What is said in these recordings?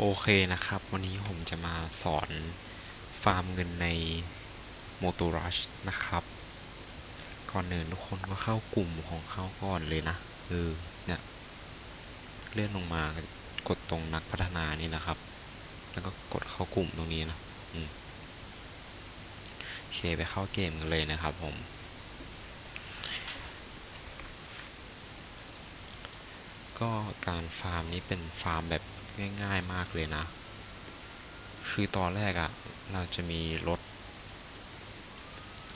โอเคนะครับ วันนี้ผมจะมาสอนฟาร์มเงินใน m o t o Rush นะครับ ก่อนหนึ่งทุกคนก็เข้ากลุ่มของเขาก่อนเลยนะเออเนี่ยเลื่อนลงมากดตรงนักพัฒนานี่นะครับ แล้วก็กดเข้ากลุ่มตรงนี้นะอืมโอเคไปเข้าเกมกันเลยนะครับผมก็การฟาร์มนี้เป็นฟาร์มแบบ ง่ายๆมากเลยนะ คือตอนแรกอะ่ะ เราจะมีรถ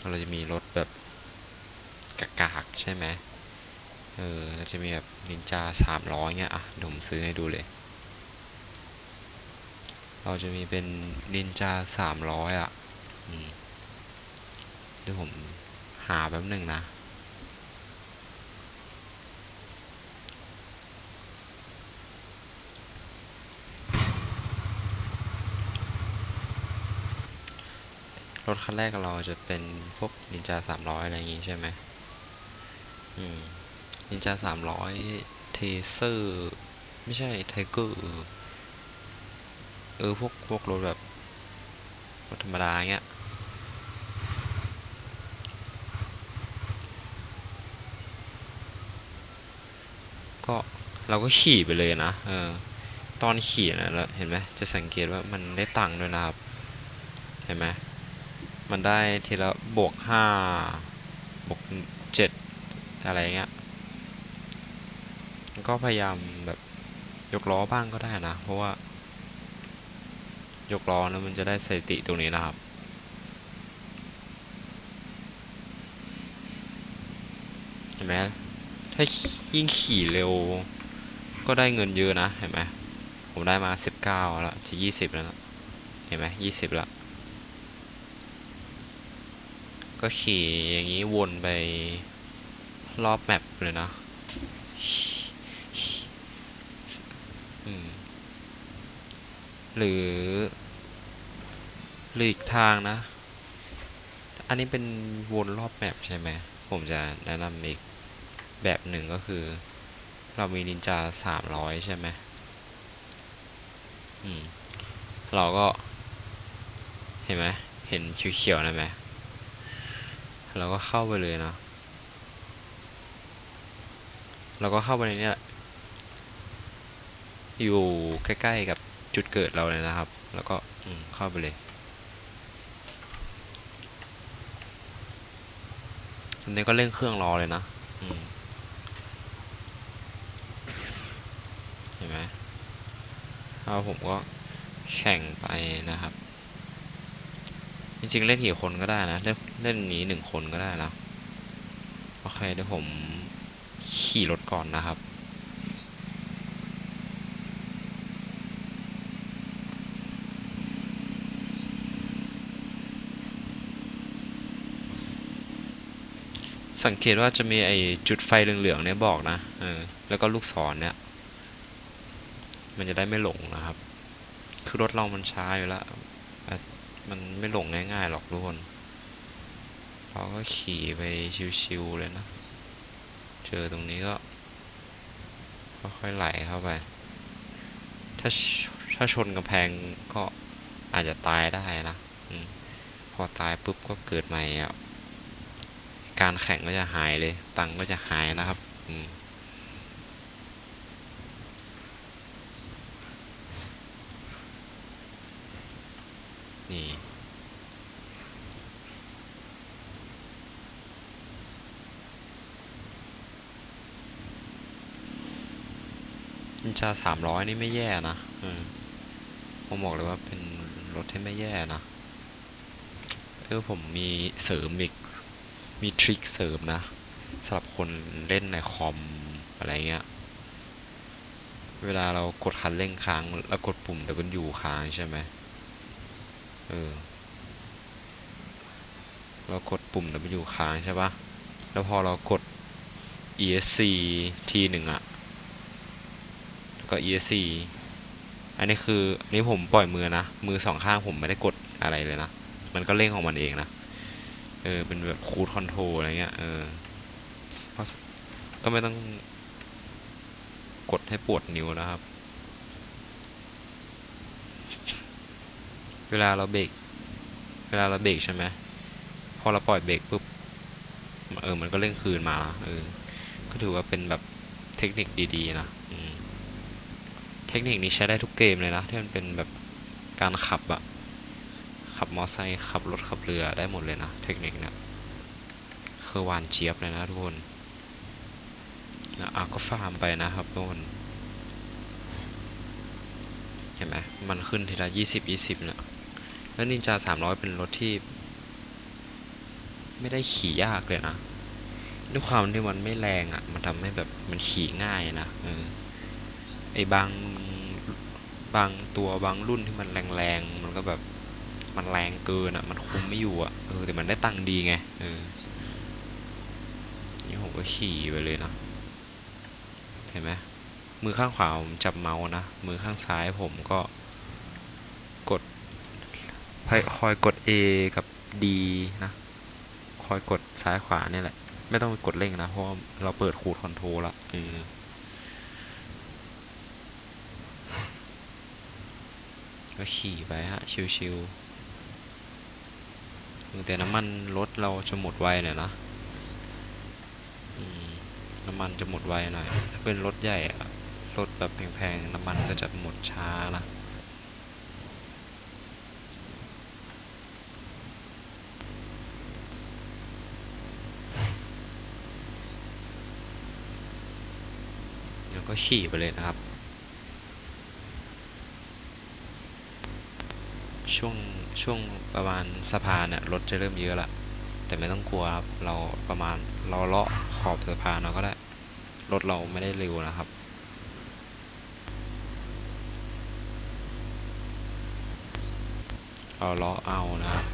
เราจะมีรถแบบกากๆใช่ไหมเออเราจะมีแบบนินจาสามร้อยเงี้ยอะผมซื้อให้ดูเลย เราจะมีเป็นนินจาสามร้อยอะเดี๋ยวผมหาแป๊บหนึ่งนะ รถคันแรกเราจะเป็นพวกนินจาสามร้อยอะไรอย่างงี้ใช่ไหมอืมนินจาสามร้อยเทเซอร์ไม่ใช่ไทเกอร์เออพวกพวกรถแบบรถธรรมดาเงี้ยก็เราก็ขี่ไปเลยนะ เออ ตอนขี่นะเห็นไหมจะสังเกตว่ามันได้ตังค์ด้วยนะครับ เห็นไหม มันได้ทีละบวกห้าบวกเจ็ดอะไรเงี้ยก็พยายามแบบยกล้อบ้างก็ได้นะ เพราะว่ายกล้อแล้วมันจะได้สถิติตรงนี้นะครับเห็นไหมถ้ายิ่งขี่เร็ว ก็ได้เงินเยอะนะเห็นไหมผมได้มาสิบเก้าแล้วจะยี่สิบแล้วนะเห็นไหมยี่สิบละ ก็ขี่อย่างนี้วนไปรอบแมปเลยนะหรือหรืออีกทางนะ อันนี้เป็นวนรอบแมปใช่ไหม ผมจะแนะนำอีกแบบหนึ่งก็คือ เรามีนินจาสามร้อยใช่ไหมอืม เราก็ เห็นไหม เห็นเขียวๆนะไหม เราก็เข้าไปเลยนะเราก็เข้าไปในนี้แหละอยู่ใกล้ๆกับจุดเกิดเราเลยนะครับ แล้วก็เข้าไปเลย ตอนนี้ก็เร่งเครื่องรอเลยนะเห็นไหมแล้วผมก็แข่งไปนะครับ จริงๆเล่นกี่คนก็ได้นะ เล่นเล่นนี้หนึ่งคนก็ได้นะ โอเคเดี๋ยวผมขี่รถก่อนนะครับ สังเกตว่าจะมีไอ้จุดไฟเหลืองๆเนี่ยบอกนะเออแล้วก็ลูกศรเนี่ย มันจะได้ไม่หลงนะครับ คือรถเรามันช้าอยู่แล้ว มันไม่หลงง่ายๆหรอกทุกคนเราก็ขี่ไปชิวๆเลยนะ เจอตรงนี้ก็ค่อยๆไหลเข้าไป ถ้าถ้าชนกำแพงก็อาจจะตายได้นะอพอตายปุ๊บก็เกิดใหม่อะการแข่งก็จะหายเลย ตังก็จะหายนะครับ อืม นี่ นินจาสามร้อยนี่ไม่แย่นะอผมบอกเลยว่าเป็นรถที่ไม่แย่นะเออผมมีเสริมอีก มีทริคเสริมนะสำหรับคนเล่นในคอมอะไรเงี้ย เวลาเรากดคันเร่งค้าง แล้วกดปุ่ม W ค้างใช่ไหมเออ เรากดปุ่ม W ค้างใช่ปะแล้วพอเรากด ESC ทีหนึ่งอะ ก็ ESC อันนี้คืออันนี้ผมปล่อยมือนะ มือสองข้างผมไม่ได้กดอะไรเลยนะ มันก็เร่งของมันเองนะ เออ เป็นแบบคูดคอนโทรอะไรเงี้ย เออ ก็ไม่ต้องกดให้ปวดนิ้วนะครับ เวลาเราเบรก เวลาเราเบรกใช่ไหม พอเราปล่อยเบรกปุ๊บ เออ มันก็เร่งคืนมา เออ ก็ถือว่าเป็นแบบเทคนิคดีๆนะ อืม เทคนิคนี้ใช้ได้ทุกเกมเลยนะ ที่มันเป็นแบบการขับอะขับมอไซค์ขับรถขับเรือได้หมดเลยนะ เทคนิคเนี่ยคือหวานเจี๊ยบเลยนะทุกคนนะอะก็ฟาร์มไปนะครับทุกคนเห็นไหมมันขึ้นทีละยี่สิบยี่สิบเนี่ยแล้วนินจาสามร้อยเป็นรถที่ ไม่ได้ขี่ยากเลยนะด้วยความที่มันไม่แรงอะ่ะ มันทำให้แบบมันขี่ง่ายนะเออไอ้บาง บางตัวบางรุ่นที่มันแรงๆ มันก็แบบมันแรงเกินอะ่ะ มันคุมไม่อยู่อะ่ะ เออแต่มันได้ตังค์ดีไง เออ นี่ผมก็ขี่ไปเลยนะ เห็นไหมมือข้างขวาผมจับเมาส์นะ มือข้างซ้ายผมก็ กดคอยกด A กับ D นะ คอยกดซ้ายขวาเนี่ยแหละ ไม่ต้องกดเร่งนะ เพราะเราเปิดคูดคอนโทรลละเออ ก็ขี่ไปฮะ ชิวๆแต่น้ำมันรถเราจะหมดไวหน่อยนะน้ำมันจะหมดไวหน่อย ถ้าเป็นรถใหญ่อะรถแบบแพงๆ น้ำมันก็จะหมดช้านะเดี๋ยวก็ขี่ไปเลยนะครับ ช่วงช่วงประมาณสะพานเนี่ยรถจะเริ่มเยอะละแต่ไม่ต้องกลัวครับเราประมาณเราเลาะขอบสะพานเราก็ได้รถเราไม่ได้เร็วนะครับเราเลาะเอานะครับ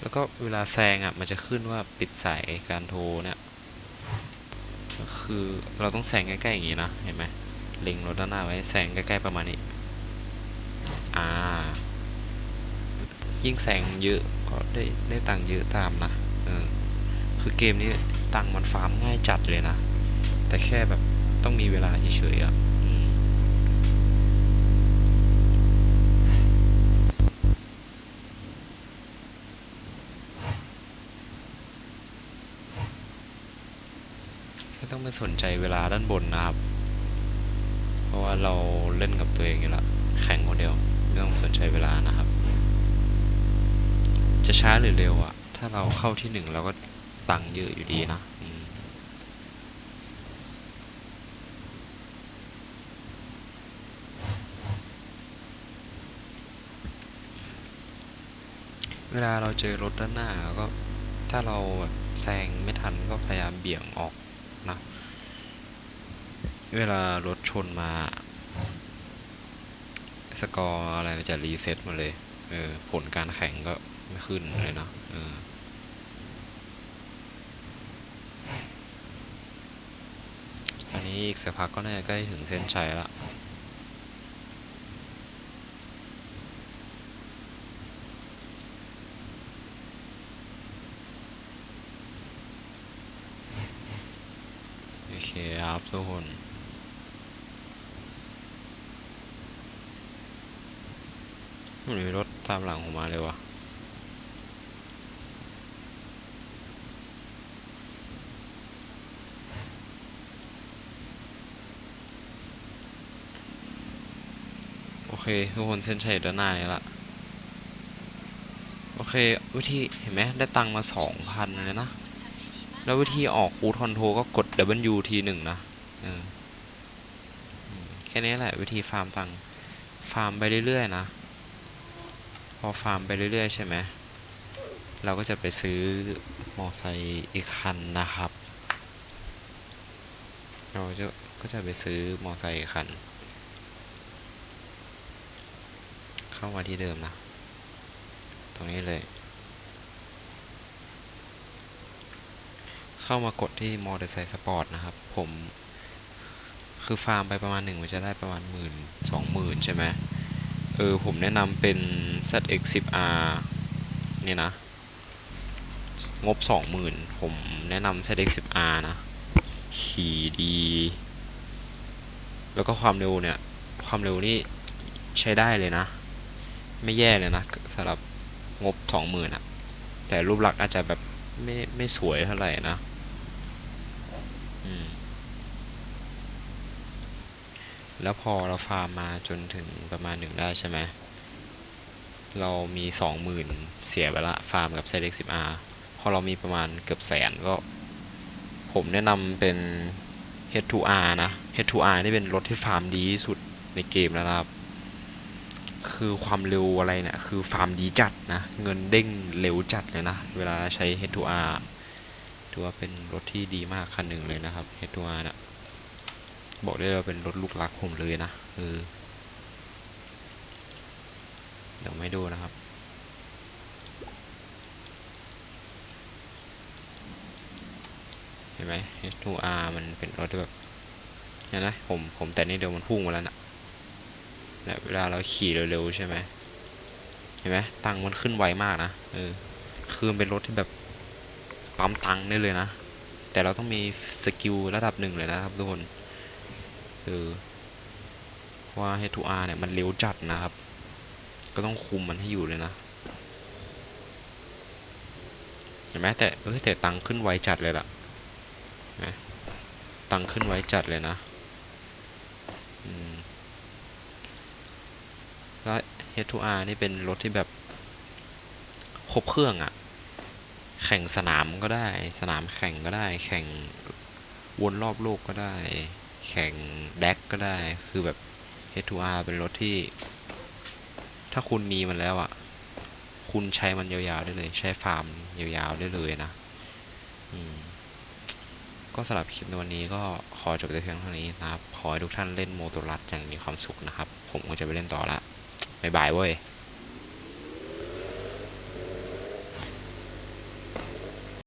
แล้วก็เวลาแซงอะมันจะขึ้นว่าปิดสายการโทรเนี่ย ก็คือเราต้องแสงใกล้ๆอย่างนี้นะเห็นไหมเล็งรถด้านหน้าไว้แสงใกล้ๆประมาณนี้อ่ายิ่งแสงเยอะก็ได้ได้ตังค์เยอะตามนะเออคือเกมนี้ตังค์มันฟาร์มง่ายจัดเลยนะ แต่แค่แบบต้องมีเวลาเฉยๆอะ องไปสนใจเวลาด้านบนนะครับ เพราะว่าเราเล่นกับตัวเองอยู่ล้วแข่งคนเดียวไม่ต้องสนใจเวลานะครับ จะช้าหรือเร็วอะถ้าเราเข้าที่หนึ่งเราก็ตังค์เยอะอยู่ดีนะเวลาเราเจอรถด้านหน้าก็ถ้าเราแบบแซงไม่ทันก็พยายามเบี่ยงออกนะ เวลารถชนมา สกอร์อะไรมันจะรีเซ็ตมาเลย เออ ผลการแข่งก็ไม่ขึ้นเลยเนาะเอออันนี้อีกสักพักก็น่าจะใกล้ถึงเส้นชัยละโอเคครับทุกคน มันมีรถตามหลังผมมาเลยวะโอเค ทุกคนเส้นชัยด้านหน้านี้ละ โอเค วิธีเห็นไหมได้ตังค์มาสองพันเลยนะ แล้ววิธีออกคูทอนโทก็กด W ทีหนึ่งนะแค่นี้แหละวิธีฟาร์มตังค์ฟาร์มไปเรื่อยๆนะ พอฟาร์มไปเรื่อยๆ ใช่ไหมเราก็จะไปซื้อมอไซค์อีกคันนะครับ เราจะก็จะไปซื้อมอไซค์อีกคัน เข้ามาที่เดิมนะ ตรงนี้เลย เข้ามากดที่มอเตอร์ไซค์สปอร์ตนะครับ ผม คือฟาร์มไปประมาณหนึ่งมันจะได้ประมาณหมื่นสองหมื่นใช่ไหม ออผมแนะนำเป็น ZX10R เนี่ยนะ งบสองหมื่นผมแนะนำ ZX10R นะ ขี่ดี แล้วก็ความเร็วเนี่ย ความเร็วนี่ใช้ได้เลยนะ ไม่แย่เลยนะสำหรับงบสองหมื่นอะแต่รูปลักษณ์อาจจะแบบไม่ไม่สวยเท่าไหร่นะ อืม แล้วพอเราฟาร์มมาจนถึงประมาณหนึ่งได้ใช่ไหม เรามีสองหมื่นเสียไปละฟาร์มกับ z x 1 0 r พอเรามีประมาณเกือบแสนก็ ผมแนะนำเป็น H2R นะ H2R นี่เป็นรถที่ฟาร์มดีที่สุดในเกมแล้วครับ คือความเร็วอะไรเนี่ยคือฟาร์มดีจัดนะ เงินเด้งเร็วจัดเลยนะ เวลาใช้ H2R ถือว่าเป็นรถที่ดีมากคันหนึ่งเลยนะครับ H2R นะ บอกได้ว่าเป็นรถลูกรักผมเลยนะเออเดี๋ยวไม่ดูนะครับเห็นไหม H2R มันเป็นรถที่แบบเห็นไหมผมผมแต่นี่เดียวมันพุ่งมาแล้วนะเนี่ยเวลาเราขี่เร็วๆใช่ไหมเห็นไหมตังค์มันขึ้นไวมากนะเออคือเป็นรถที่แบบปั๊มตังค์ได้เลยนะ แต่เราต้องมีสกิลระดับหนึ่งเลยนะครับทุกคน เออเพราะว่า H2R เนี่ย มันเร็วจัดนะครับ ก็ต้องคุมมันให้อยู่เลยนะเห็นไหมแต่เออแต่ตังค์ขึ้นไวจัดเลยล่ะตังค์ขึ้นไว้จัดเลยนะแล้ว H2R นี่เป็นรถที่แบบครบเครื่องอะ่ะแข่งสนามก็ได้ สนามแข่งก็ได้ แข่งวนรอบโลกก็ได้ แข่งแดกก็ได้ คือแบบ H2R เป็นรถที่ ถ้าคุณมีมันแล้วอะ่ะ คุณใช้มันยาวๆได้เลย ใช้ฟาร์มยาวๆได้เลยนะ อืมก็สำหรับคลิปในวันนี้ก็ขอจบแต่เพียงเท่านี้นะครับ ขอให้ทุกท่านเล่นโมโตรัสอย่างมีความสุขนะครับ ผมก็จะไปเล่นต่อละบ๊ายบายเว้ย